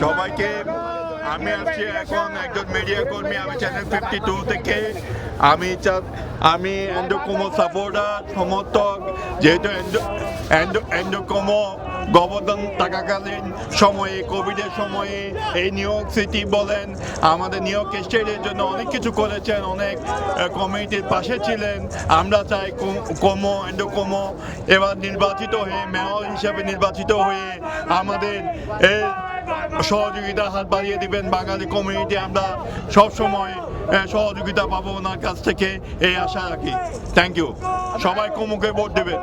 সবাইকে আমি আসছি এখন একজন মিডিয়া কর্মী আমি চ্যানেল ফিফটি টু থেকে আমি আমি এন্ডোকোমো সাপোর্টার সমর্থক, যেহেতু এন্ডোকোমো গবর্ধন থাকাকালীন সময়ে কোভিডের সময়ে এই নিউ ইয়র্ক সিটি বলেন, আমাদের নিউ ইয়র্ক স্টেটের জন্য অনেক কিছু করেছেন, অনেক কমিটির পাশে ছিলেন। আমরা চাই কোমো এন্ডোকোমো এবার নির্বাচিত হয়ে মেয়র হিসাবে নির্বাচিত হয়ে আমাদের এই সহযোগিতার হাত বাড়িয়ে দিবেন বাঙালি কমিউনিটি আমরা সব সময় সহযোগিতা পাবো ওনার কাছ থেকে এই আশা রাখি। থ্যাংক ইউ সবাই কুমুকে ভোট দেবেন।